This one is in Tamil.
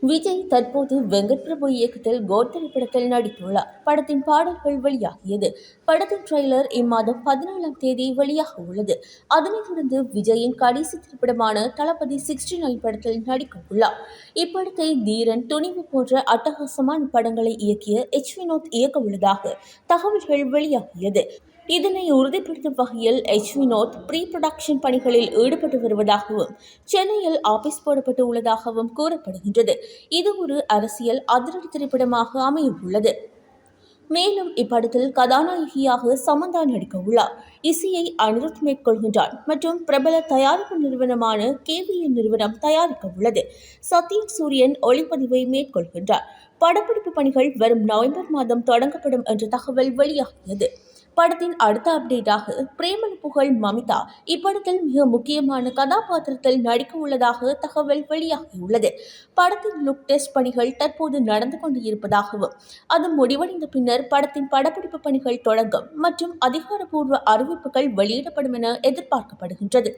விஜய் தற்போது வெங்கட் பிரபு இயக்கத்தில் கோட் திரைப்படத்தில் நடித்துள்ளார். படத்தின் பாடல்கள் வெளியாகியது. படத்தின் ட்ரெய்லர் இம்மாதம் பதினாலாம் தேதி வெளியாக உள்ளது. அதனைத் தொடர்ந்து விஜயின் கடைசி திரைப்படமான தளபதி சிக்ஸ்டி நைன் படத்தில் நடிக்க உள்ளார் இப்படத்தை தீரன் துணிவு போன்ற அட்டகாசமான படங்களை இயக்கிய எச் வினோத் இயக்க உள்ளதாக தகவல்கள் வெளியாகியது. இதனை உறுதிப்படுத்தும் வகையில் எச் வினோத் ப்ரீ ப்ரொடக்ஷன் பணிகளில் ஈடுபட்டு வருவதாகவும் சென்னையில் ஆபீஸ் போடப்பட்டு உள்ளதாகவும் கூறப்படுகின்றது. இது ஒரு அரசியல் அதிரடி திரைப்படமாக அமையவுள்ளது. மேலும் இப்படத்தில் கதாநாயகியாக சமந்தா நடிக்க உள்ளார் இசையை அனிருத் மேற்கொள்கின்றார் மற்றும் பிரபல தயாரிப்பு நிறுவனமான கேவிஎன் நிறுவனம் தயாரிக்க உள்ளது சத்யம் சூரியன் ஒளிப்பதிவை மேற்கொள்கின்றார். படப்பிடிப்பு பணிகள் வரும் நவம்பர் மாதம் தொடங்கப்படும் என்ற தகவல் வெளியாகியது. படத்தின் அடுத்த அப்டேட்டாக பிரேமன் புகழ் மமிதா. இப்படத்தில் மிக முக்கியமான கதாபாத்திரத்தில் நடிக்க உள்ளதாக தகவல் வெளியாகியுள்ளது. படத்தின் லுக் டெஸ்ட் பணிகள் தற்போது நடந்து கொண்டு இருப்பதாகவும் அது முடிவடைந்த பின்னர் படத்தின் படப்பிடிப்பு பணிகள் தொடங்கும் மற்றும் அதிகாரப்பூர்வ அறிவிப்புகள் வெளியிடப்படும் என எதிர்பார்க்கப்படுகின்றது.